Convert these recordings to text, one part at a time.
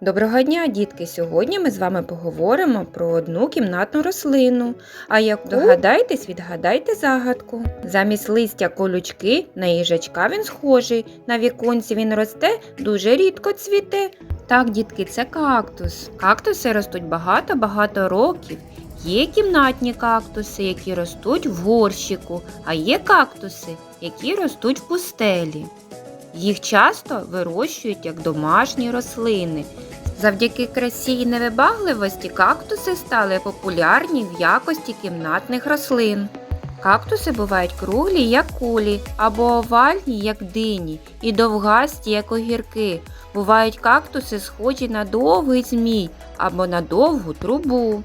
Доброго дня, дітки! Сьогодні ми з вами поговоримо про одну кімнатну рослину. А як догадаєтесь, відгадайте загадку. Замість листя колючки, на їжачка він схожий. На віконці він росте, дуже рідко цвіте. Так, дітки, це кактус. Кактуси ростуть багато-багато років. Є кімнатні кактуси, які ростуть в горщику, а є кактуси, які ростуть в пустелі. Їх часто вирощують як домашні рослини. Завдяки красі і невибагливості кактуси стали популярні в якості кімнатних рослин. Кактуси бувають круглі, як кулі, або овальні, як дині, і довгасті, як огірки. Бувають кактуси, схожі на довгий змій або на довгу трубу.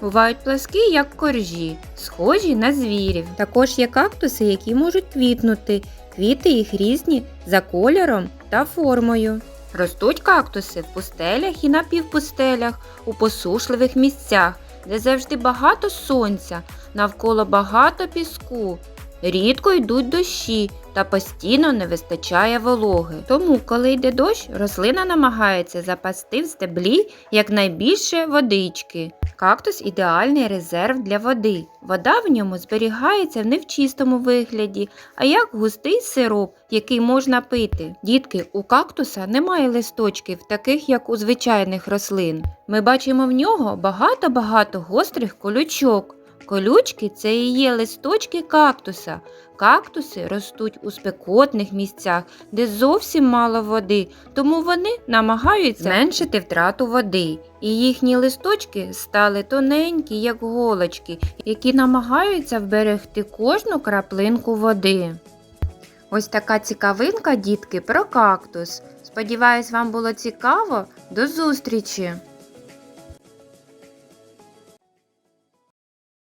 Бувають пласкі, як коржі, схожі на звірів. Також є кактуси, які можуть квітнути. Квіти їх різні за кольором та формою. Ростуть кактуси в пустелях і на півпустелях, у посушливих місцях, де завжди багато сонця, навколо багато піску. Рідко йдуть дощі та постійно не вистачає вологи. Тому, коли йде дощ, рослина намагається запасти в стеблі якнайбільше водички. Кактус ідеальний резерв для води. Вода в ньому зберігається не в чистому вигляді, а як густий сироп, який можна пити. Дітки, у кактуса немає листочків, таких як у звичайних рослин. Ми бачимо в нього багато-багато гострих колючок. Колючки це і є листочки кактуса. Кактуси ростуть у спекотних місцях, де зовсім мало води, тому вони намагаються зменшити втрату води. І їхні листочки стали тоненькі, як голочки, які намагаються вберегти кожну краплинку води. Ось така цікавинка, дітки, про кактус. Сподіваюсь, вам було цікаво. До зустрічі!